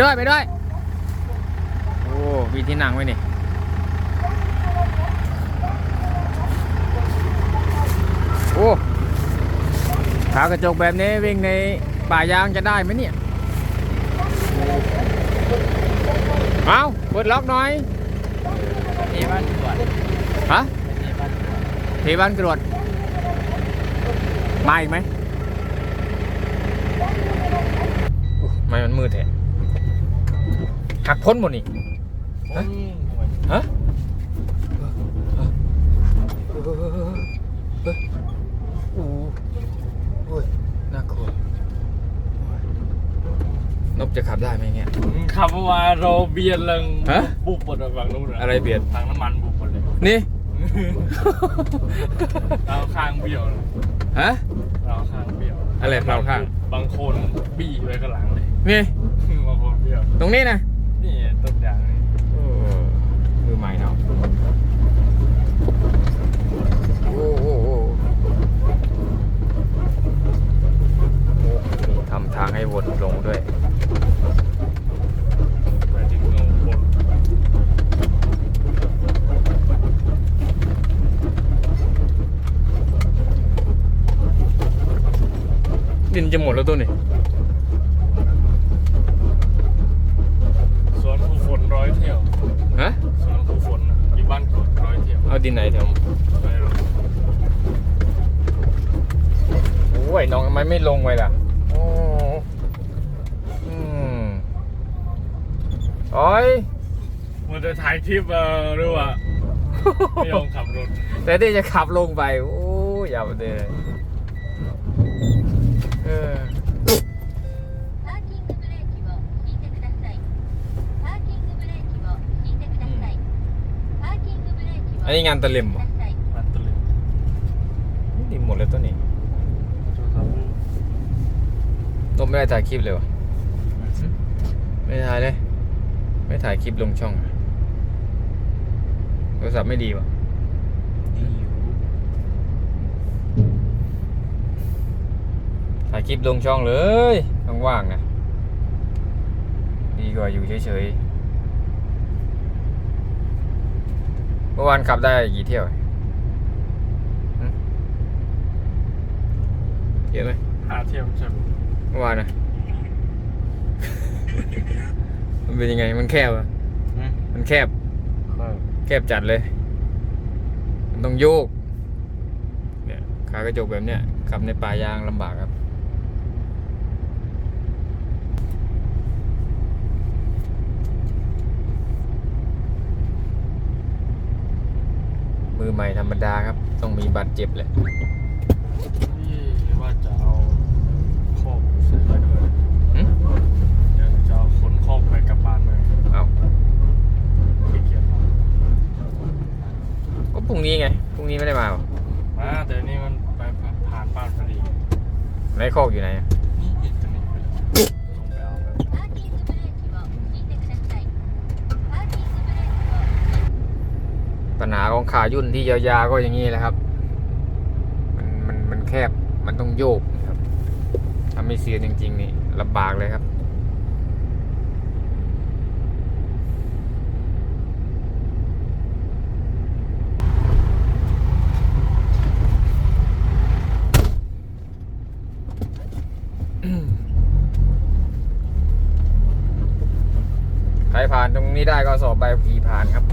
ด้วยไปด้วย โอ้มีที่นั่งไว้นี่โอ้ขากระจกแบบนี้วิ่งในป่ายางจะได้ไหมเนี่ย เอาเปิดล็อกหน่อยที่บ้านตรวจฮะที่บ้านตรวจเทบ้านกรวดมาอีกไหมอุ๊ยไม่มันมืดแท้ หักพ้นหมดนี่ ฮะ ฮะโอ้โหน่ากลัวนบจะขับได้ไหมเงี้ยขับเมื่อวานเราเบียดเริงฮะบุบหมดอะฝั่งนู้นอะไรเบียด ทางน้ำมันบุบหมดเลยนี่ เราข้างเบี้ยวเลยฮะ เราข้างเบี้ยวอะไรเราข้าง บางคนบี้ไว้ข้างหลังเลยนี่ บางคนเบี้ยว ตรงนี้นะ นี่ต้นยางนี่โอ้มือใหม่เนาะโอ้โหโอ้โหมีทำทางให้วนลงด้วยไปถึงข้างบนดินจะหมดแล้วตัวนี่ สวนผู้ฝนร้อยเที่ยว ฮะ สวนผู้ฝนอยู่บ้านกดร้อยเที่ยว เอา ดินไหนแถวไปโรงโอ้ยน้องทำไมไม่ลงไปล่ะโอ้อืมโอ้ยมันจะถ่ายคลิปเออหรือว่าไม่ยอมขับรถ แต่ที่จะขับลงไป โอ้ยอย่าไปเลยันนี้งานตะเล็มบ่มันตะลึงนี่หมดเลยตัวนี้ลบไม่ได้ถ่ายคลิปเลยวะไม่ถ่ายเลย ไม่ถ่ายคลิปลงช่องโทรศัพท์ไม่ดีวะถ่ายคลิปลงช่องเลยว่างๆนะดีกว่าอยู่เฉยๆ มื่อวานขับได้กี่เที่ยวหึเยอะไหมหาเที่ยวใช่ไหมเมื่อวานนะมันเป็นยังไง มันแคบอะมันแคบ แคบจัดเลย มันต้องโยก เนี่ยขากระจกแบบเนี้ยขับในป่ายางลำบากครับ มือใหม่ธรรมดาครับ ต้องมีบัตรเจ็บแหละนี่ว่าจะเอาคอกใส่ไปด้วยหึเดี๋ยวจะเอาคนคอกไปกลับบ้านเลยเอาขี้เกียจมาก็พรุ่งนี้ไงพรุ่งนี้ไม่ได้มาหรอมาแต่นี่มันไปผ่านบ้านพอดีไรคอกอยู่ไหนอะ ปัญหาของขายุ่นที่ยาวๆก็อย่างนี้แหละครับ มันมันมันแคบมันต้องโยกครับถ้าไม่เสียจริง ๆ นี่ลำบากเลยครับใครผ่านตรงนี้ได้ก็สอบใบขับขี่ผ่านครับ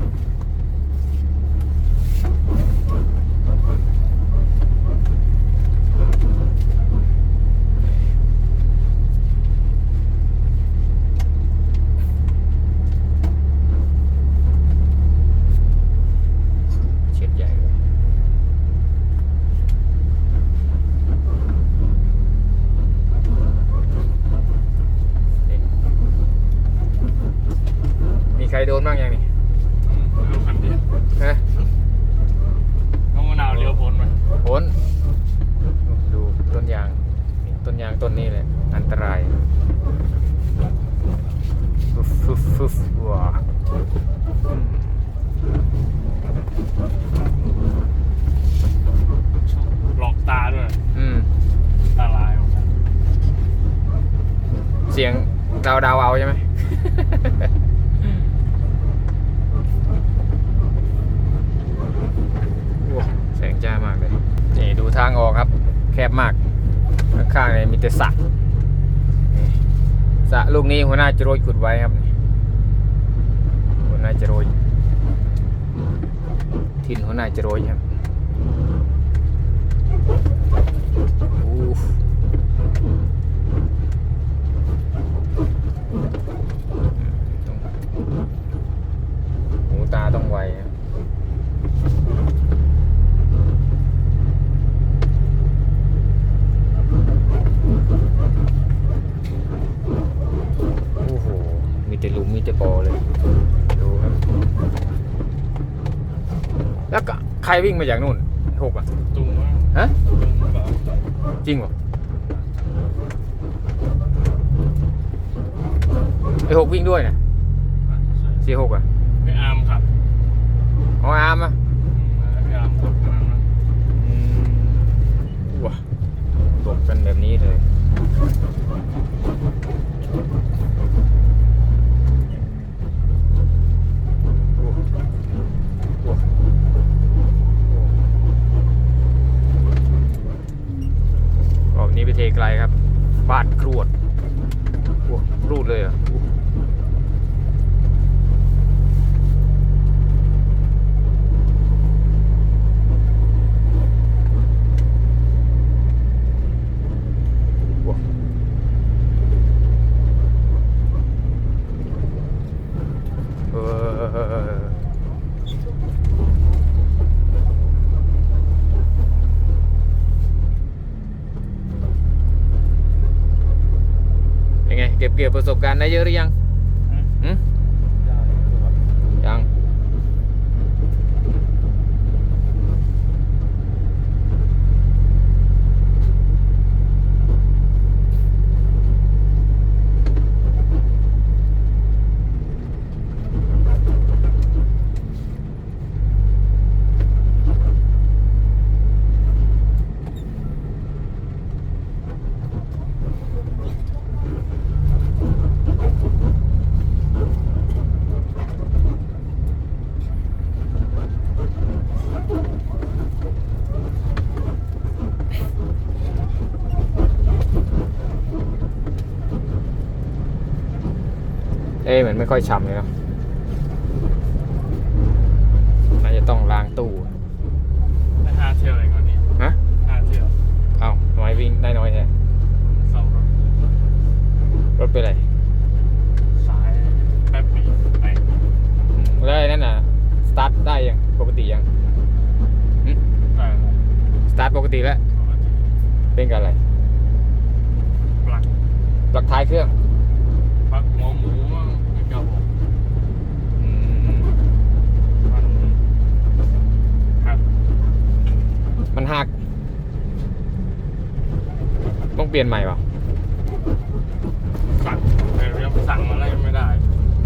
เช็ดใหญ่เลยนี่มีใครโดนบ้างยังนี่ เลี้ยวคันเดียว ฮะ น้องมะนาวเลี้ยวพ้นไหม พ้นดูต้นยางนี่ต้นยางต้นนี้เลย อันตรายฟุบฟุบฟุบว้าอืม หลอกตาด้วย อืม ตาลายหมดแล้ว เสียงดาวดาวเอาใช่ไหม แสงจ้ามากเลย นี่ดูทางออกครับ แคบมาก ข้างๆเนี่ยมีแต่สระสระลูกนี้หัวหน้าจโรยขุดไว้ครับ หัวหน้าจโรย ทินหัวหน้าจโรยครับอู้หู ตาต้องไวครับโอ้โห มีแต่หลุมมีแต่บอเลย ดูครับ แล้วก็ใครวิ่งมาจากนู่นหกอะตุงมากฮะตุงแบบจริงเหรอไอหกวิ่งด้วยนะใช่เสียหกอะ ไม่อาร์มครับ ขอ๋อาร์มอะว้าตกกันแบบนี้เลยรอบนี้ไปเทไกลครับ บานครวดโอ้รูดเลยอะโอ้เออ เก็บประสบการณ์ได้เยอะหรือยังหืมยัง เอ้ยเหมือนไม่ค่อยฉ่ำเลยเนาะน่าจะต้องล้างตู้ได้ห้าเที่ยวเองวันนี้ฮะห้าเที่ยวเอ้าทำไมวิ่งได้น้อยแท้เศร้ารถรถเป็นไร สายแป๊บปีไป อืมแล้วไอ้นั่นน่ะ สตาร์ทได้ยัง ปกติยังหึ แต่ สตาร์ทปกติแล้ว ปกติ เป็นกับอะไร ปลัก ปลักท้ายเครื่อง ปลักหัวหมูมั่งไม่กล้าบอก อืม มันครับ มันหัก ต้องเปลี่ยนใหม่เปล่าสั่งแต่ยังสั่งอะไรไม่ได้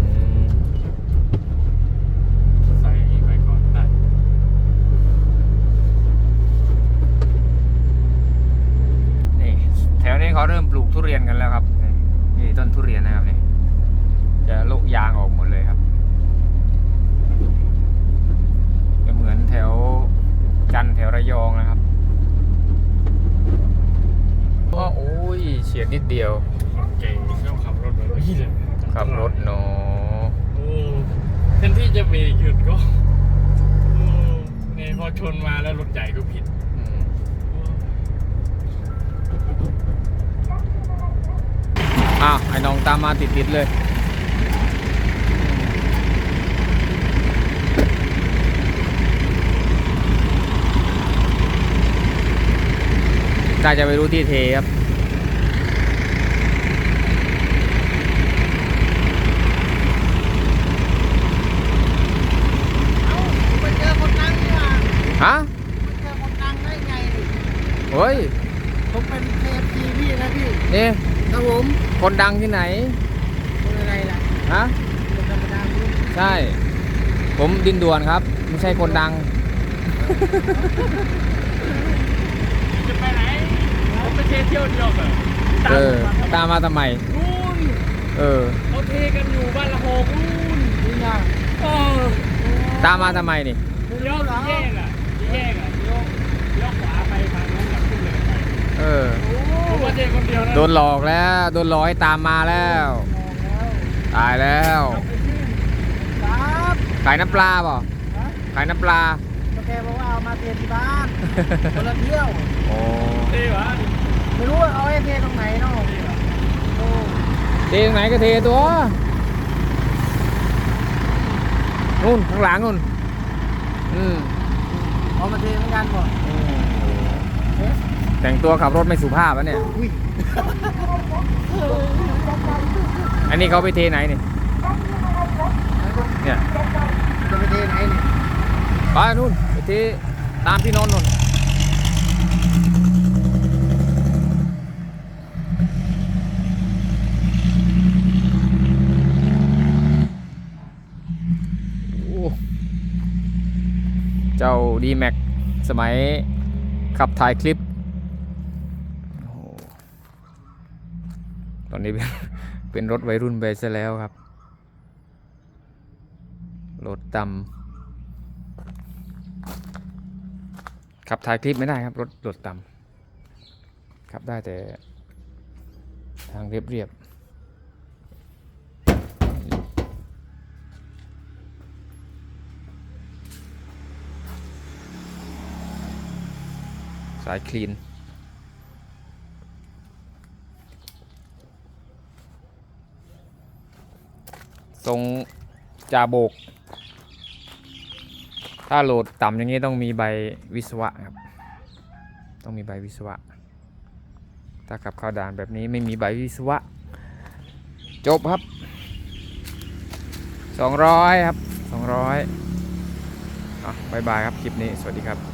อืมใส่ไปก่อนได้นี่แถวนี้เขาเริ่มปลูกทุเรียนกันแล้วครับ นี่นี่ต้นทุเรียนนะครับนี่จะลุกยางออกหมดเลยครับ จะเหมือนแถวจันทร์แถวระยองนะครับ อ้อโอ้ยเฉียดนิดเดียวคนเก่งชอบขับรถแบบนี้เลยขับรถเนาะโอ้แทนที่จะเบรกหยุดก็โอ้นี่พอชนมาแล้วรถใหญ่ก็ผิดอืมอ้าวไอ้น้องตามมาติดๆเลย น่าจะไปรู้ที่เทครับเอ้าไปเจอคนดังนี่หว่าฮะไปเจอคนดังได้ไงนี่เฮ้ย ผมเป็นเคฟทีพี่นะพี่นี่ครับผมคนดังที่ไหน คนอะไรล่ะ ฮะ คนธรรมดาพี่ใช่ ผมดินด่วนครับ ไม่ใช่คนดัง จะไปไหนผมไปเที่ยวเที่ยวเดียวกันเออ ตามมาทำไม นู่นเออ เขาเทกันอยู่บ้านละหกนู่นนี่ไงเออตามมาทำไมนี่ เลี้ยวสี่แยกอะสี่แยกอะเลี้ยวเลี้ยวขวาไปทางนู้นกับขึ้นเลยไปเออ ผมว่าเจคนเดียวนะโดนหลอกแล้ว โดนหลอกให้ตามมาแล้ว ตายแล้ว ครับขายน้ำปลาเปล่าฮะขายน้ำปลา ก็แกบอกว่าเอามาเทที่บ้านคนละเที่ยว โอ้เท่หวะไม่รู้ว่าเอาไอ้เทตรงไหนเนาะโอ้เทตรงไหนก็เทตัวนู่นข้างหลังนู่นอืมเอามาเทเหมือนกันหมดเอ๊ะแต่งตัวขับรถไม่สุภาพอะเนี่ยอุ้ยอันนี้เขาไปเทไหนนี่เนี่ย จะไปเทไหนเนี่ยไปนู่นไปเทตามพี่นนท์นู่น เจ้าดีแม็กสมัยขับถ่ายคลิป ตอนนี้เป็นรถวัยรุ่นไปซะแล้วครับ รถดำขับถ่ายคลิปไม่ได้ครับ รถรถดำขับได้แต่ทางเรียบเสายคลีน ทรงจาโบก ถ้าโหลดต่ำอย่างนี้ต้องมีใบวิศวะครับ ต้องมีใบวิศวะ ถ้าขับเข้าด่านแบบนี้ไม่มีใบวิศวะ จบครับ 200 ครับ 200อะบายบายครับ คลิปนี้ สวัสดีครับ